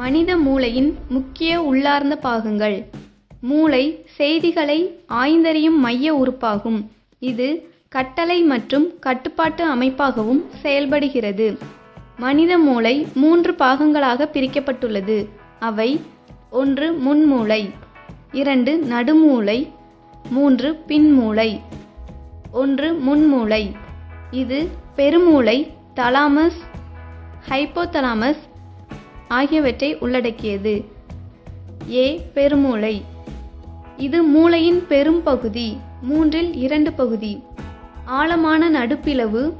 மனித மூளையின் முக்கிய உள்ளார்ந்த பாகங்கள். மூளை செய்திகளை ஆய்ந்தறியும் மைய உறுப்பாகும். இது கட்டளை மற்றும் கட்டுப்பாட்டு அமைப்பாகவும் செயல்படுகிறது. மனித மூளை மூன்று பாகங்களாக பிரிக்கப்பட்டுள்ளது. அவை ஒன்று முன்மூளை இரண்டு நடுமூளை மூன்று பின்மூளை ஒன்று முன்மூளை. இது பெருமூளை தலாமஸ் ஹைப்போதலாமஸ் ஆகியவற்றை உள்ளடக்கியது. ஏ பெருமூளை. இது மூளையின் பெரும் பகுதி மூன்றில் இரண்டு பகுதி. ஆழமான நடுப்பிளவு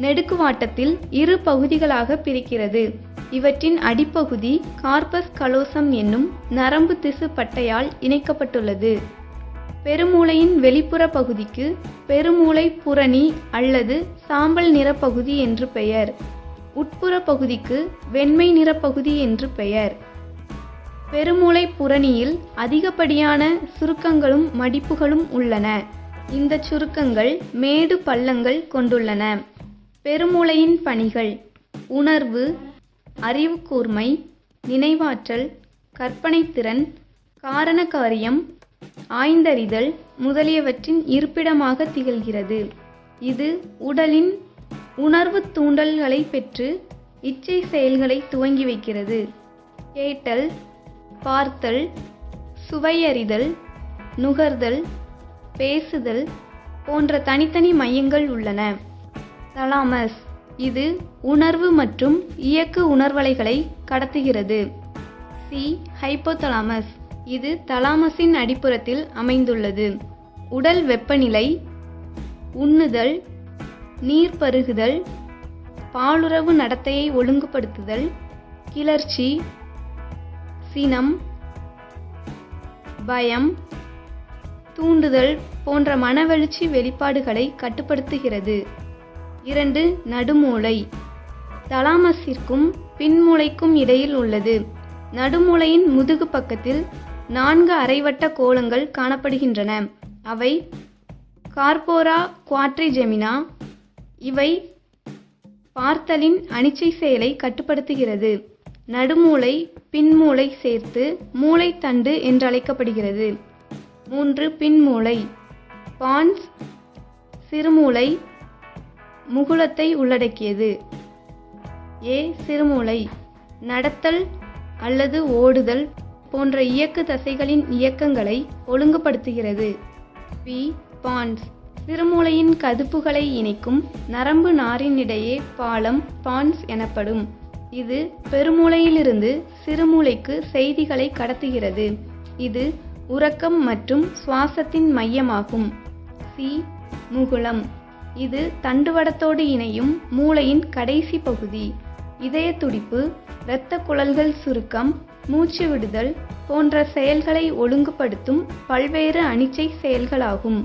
நெடுக்குவாட்டத்தில் இரு பகுதிகளாக பிரிக்கிறது. இவற்றின் அடிப்பகுதி கார்பஸ் கலோசம் என்னும் நரம்பு திசு பட்டையால் இணைக்கப்பட்டுள்ளது. பெருமூளையின் வெளிப்புற பகுதிக்கு பெருமூளை புரணி அல்லது சாம்பல் நிற பகுதி என்று பெயர். உட்புற பகுதிக்கு வெண்மை நிறப்பகுதி என்று பெயர். பெருமூளை புரணியில் அதிகப்படியான சுருக்கங்களும் மடிப்புகளும் உள்ளன. இந்த சுருக்கங்கள் மேடு பள்ளங்கள் கொண்டுள்ளன. பெருமூளையின் பணிகள் உணர்வு அறிவு கூர்மை நினைவாற்றல் கற்பனைத்திறன் காரணகாரியம் ஆய்ந்தறிதல் முதலியவற்றின் இருப்பிடமாக திகழ்கிறது. இது உடலின் உணர்வு தூண்டல்களை பெற்று இச்சை செயல்களை துவங்கி வைக்கிறது. கேட்டல் பார்த்தல் சுவையறிதல் நுகர்தல் பேசுதல் போன்ற தனித்தனி மையங்கள் உள்ளன. தலாமஸ் இது உணர்வு மற்றும் இயக்கு உணர்வலைகளை கடத்துகிறது. சி. ஹைப்போதலாமஸ் இது தலாமஸின் அடிப்புறத்தில் அமைந்துள்ளது. உடல் வெப்பநிலை உண்ணுதல் நீர் பருகுதல் பாலுறவு நடத்தையை ஒழுங்குபடுத்துதல் கிளர்ச்சி சினம் பயம் தூண்டுதல் போன்ற மனவெழுச்சி வெளிப்பாடுகளை கட்டுப்படுத்துகிறது. இரண்டு நடுமூளை. தலாமஸிற்கும் பின்மூளைக்கும் இடையில் உள்ளது. நடுமூளையின் முதுகு பக்கத்தில் நான்கு அரைவட்ட கோலங்கள் காணப்படுகின்றன. அவை கார்போரா குவாட்ரிஜெமினா இவை பார்த்தலின் அனிச்சை செயலை கட்டுப்படுத்துகிறது. நடுமூளை பின்மூளை சேர்த்து மூளைத்தண்டு என்றழைக்கப்படுகிறது. மூன்று பின்மூளை. பான்ஸ் சிறுமூளை முகுளத்தை உள்ளடக்கியது. ஏ சிறுமூளை. நடத்தல் அல்லது ஓடுதல் போன்ற இயக்கு தசைகளின் இயக்கங்களை ஒழுங்குபடுத்துகிறது. பி பான்ஸ். சிறுமூளையின் கதுப்புகளை இணைக்கும் நரம்பு நாரினிடையே பாலம் பான்ஸ் எனப்படும். இது பெருமூளையிலிருந்து சிறுமூளைக்கு செய்திகளை கடத்துகிறது. இது உறக்கம் மற்றும் சுவாசத்தின் மையமாகும். சி. முகுளம். இது தண்டுவடத்தோடு இணையும் மூளையின் கடைசி பகுதி. இதய துடிப்பு இரத்த குழல்கள் சுருக்கம் மூச்சு விடுதல் போன்ற செயல்களை ஒழுங்குபடுத்தும் பல்வேறு அனிச்சை செயல்களாகும்.